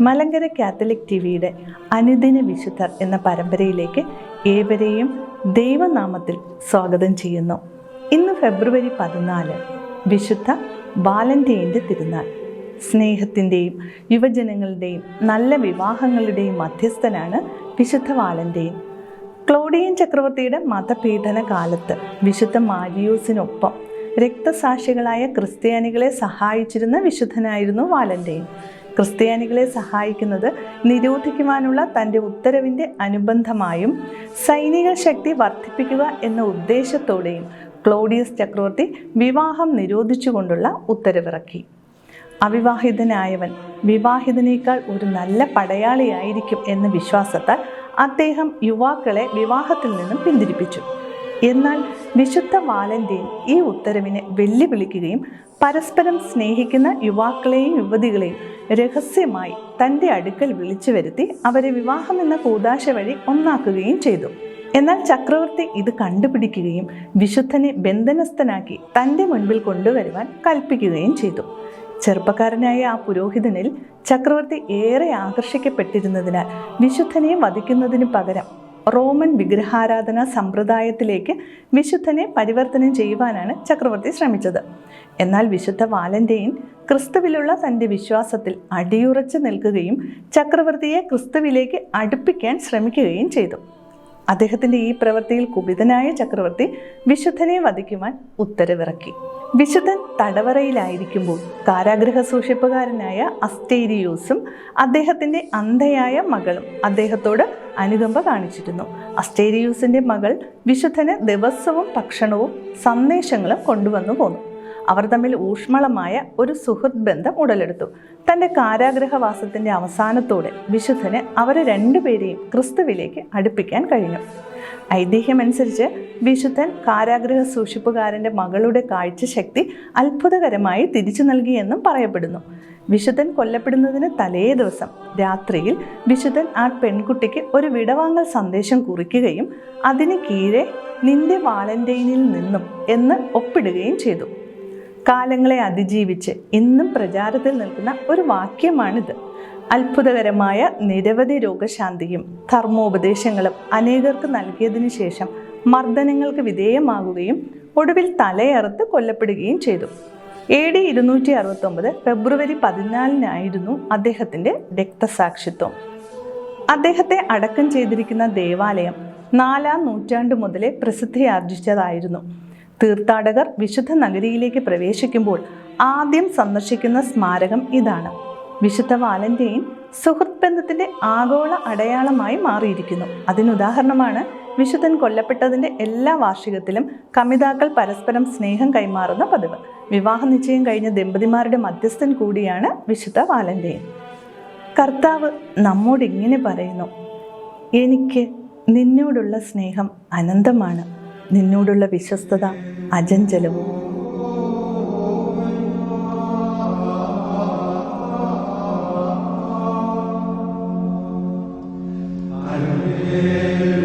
Malankara Catholic T വിയുടെ അനുദിന വിശുദ്ധർ എന്ന പരമ്പരയിലേക്ക് ഏവരെയും ദൈവനാമത്തിൽ സ്വാഗതം ചെയ്യുന്നു. ഇന്ന് ഫെബ്രുവരി പതിനാല് വിശുദ്ധ വാലന്റൈന്റെ തിരുനാൾ. സ്നേഹത്തിന്റെയും യുവജനങ്ങളുടെയും നല്ല വിവാഹങ്ങളുടെയും മധ്യസ്ഥനാണ് വിശുദ്ധ വാലന്റൈൻ. ക്ലോഡിയൻ ചക്രവർത്തിയുടെ മതപീഡന കാലത്ത് വിശുദ്ധ മാരിയൂസിനൊപ്പം രക്തസാക്ഷികളായ ക്രിസ്ത്യാനികളെ സഹായിച്ചിരുന്ന വിശുദ്ധനായിരുന്നു വാലന്റൈൻ. ക്രിസ്ത്യാനികളെ സഹായിക്കുന്നത് നിരോധിക്കുവാനുള്ള തന്റെ ഉത്തരവിന്റെ അനുബന്ധമായും സൈനിക ശക്തി വർദ്ധിപ്പിക്കുക എന്ന ഉദ്ദേശത്തോടെയും ക്ലോഡിയസ് ചക്രവർത്തി വിവാഹം നിരോധിച്ചുകൊണ്ടുള്ള ഉത്തരവിറക്കി. അവിവാഹിതനായവൻ വിവാഹിതനേക്കാൾ ഒരു നല്ല പടയാളിയായിരിക്കും എന്ന വിശ്വാസത്താൽ അദ്ദേഹം യുവാക്കളെ വിവാഹത്തിൽ നിന്നും പിന്തിരിപ്പിച്ചു. എന്നാൽ വിശുദ്ധ വാലന്റൈൻ ഈ ഉത്തരവിനെ വെല്ലുവിളിക്കുകയും പരസ്പരം സ്നേഹിക്കുന്ന യുവാക്കളെയും യുവതികളെയും രഹസ്യമായി തന്റെ അടുക്കൽ വിളിച്ചു വരുത്തി അവരെ വിവാഹം എന്ന കൂതാശ വഴി ഒന്നാക്കുകയും ചെയ്തു. എന്നാൽ ചക്രവർത്തി ഇത് കണ്ടുപിടിക്കുകയും വിശുദ്ധനെ ബന്ധനസ്ഥനാക്കി തന്റെ മുൻപിൽ കൊണ്ടുവരുവാൻ കൽപ്പിക്കുകയും ചെയ്തു. ചെറുപ്പക്കാരനായ ആ പുരോഹിതനിൽ ചക്രവർത്തി ഏറെ ആകർഷിക്കപ്പെട്ടിരുന്നതിനാൽ വിശുദ്ധനെ വധിക്കുന്നതിന് പകരം റോമൻ വിഗ്രഹാരാധന സമ്പ്രദായത്തിലേക്ക് വിശുദ്ധനെ പരിവർത്തനം ചെയ്യുവാനാണ് ചക്രവർത്തി ശ്രമിച്ചത്. എന്നാൽ വിശുദ്ധ വാലന്റൈൻ ക്രിസ്തുവിലുള്ള തന്റെ വിശ്വാസത്തിൽ അടിയുറച്ചു നിൽക്കുകയും ചക്രവർത്തിയെ ക്രിസ്തുവിലേക്ക് അടുപ്പിക്കാൻ ശ്രമിക്കുകയും ചെയ്തു. അദ്ദേഹത്തിന്റെ ഈ പ്രവൃത്തിയിൽ കുപിതനായ ചക്രവർത്തി വിശുദ്ധനെ വധിക്കുവാൻ ഉത്തരവിറക്കി. വിശുദ്ധൻ തടവറയിലായിരിക്കുമ്പോൾ കാരാഗ്രഹ സൂക്ഷിപ്പുകാരനായ അസ്റ്റേരിയൂസും അദ്ദേഹത്തിന്റെ അന്ധയായ മകളും അദ്ദേഹത്തോട് അനുകമ്പ കാണിച്ചിരുന്നു. അസ്റ്റേരിയൂസിന്റെ മകൾ വിശുദ്ധന് ദിവസവും ഭക്ഷണവും സന്ദേശങ്ങളും കൊണ്ടുവന്നു പോന്നു. അവർ തമ്മിൽ ഊഷ്മളമായ ഒരു സുഹൃത്ത് ബന്ധം ഉടലെടുത്തു. തന്റെ കാരാഗ്രഹവാസത്തിന്റെ അവസാനത്തോടെ വിശുദ്ധന് അവരെ രണ്ടുപേരെയും ക്രിസ്തുവിലേക്ക് അടുപ്പിക്കാൻ കഴിഞ്ഞു. ഐതിഹ്യമനുസരിച്ച് വിശുദ്ധൻ കാരാഗ്രഹ സൂക്ഷിപ്പുകാരന്റെ മകളുടെ കാഴ്ചശക്തി അത്ഭുതകരമായി തിരിച്ചു നൽകിയെന്നും പറയപ്പെടുന്നു. വിശുദ്ധൻ കൊല്ലപ്പെടുന്നതിന് തലേ ദിവസം രാത്രിയിൽ വിശുദ്ധൻ ആ പെൺകുട്ടിക്ക് ഒരു വിടവാങ്ങൽ സന്ദേശം കുറിക്കുകയും അതിന് കീഴെ നിന്റെ വാലന്റൈനിൽ നിന്നും എന്ന് ഒപ്പിടുകയും ചെയ്തു. കാലങ്ങളെ അതിജീവിച്ച് ഇന്നും പ്രചാരത്തിൽ നിൽക്കുന്ന ഒരു വാക്യമാണിത്. അത്ഭുതകരമായ നിരവധി രോഗശാന്തിയും ധർമ്മോപദേശങ്ങളും അനേകർക്ക് നൽകിയതിനു ശേഷം മർദ്ദനങ്ങൾക്ക് വിധേയമാകുകയും ഒടുവിൽ തലയറുത്ത് കൊല്ലപ്പെടുകയും ചെയ്തു. എ ഡി ഇരുന്നൂറ്റി അറുപത്തൊമ്പത് ഫെബ്രുവരി പതിനാലിനായിരുന്നു അദ്ദേഹത്തിന്റെ രക്തസാക്ഷിത്വം. അദ്ദേഹത്തെ അടക്കം ചെയ്തിരിക്കുന്ന ദേവാലയം നാലാം നൂറ്റാണ്ട് മുതലേ പ്രസിദ്ധിയാർജിച്ചതായിരുന്നു. തീർത്ഥാടകർ വിശുദ്ധ നഗരിയിലേക്ക് പ്രവേശിക്കുമ്പോൾ ആദ്യം സന്ദർശിക്കുന്ന സ്മാരകം ഇതാണ്. വിശുദ്ധ വാലന്റൈൻ സുഹൃത്ത് ബന്ധത്തിന്റെ ആഗോള അടയാളമായി മാറിയിരിക്കുന്നു. അതിനുദാഹരണമാണ് വിശുദ്ധൻ കൊല്ലപ്പെട്ടതിന്റെ എല്ലാ വാർഷികത്തിലും കമിതാക്കൾ പരസ്പരം സ്നേഹം കൈമാറുന്ന പതിവ്. വിവാഹ നിശ്ചയം കഴിഞ്ഞ ദമ്പതിമാരുടെ മധ്യസ്ഥൻ കൂടിയാണ് വിശുദ്ധ വാലന്റൈൻ. കർത്താവ് നമ്മോട് ഇങ്ങനെ പറയുന്നു എനിക്ക് നിന്നോടുള്ള സ്നേഹം അനന്തമാണ് നിന്നോടുള്ള വിശ്വസ്തത അജഞ്ചലവും Yeah.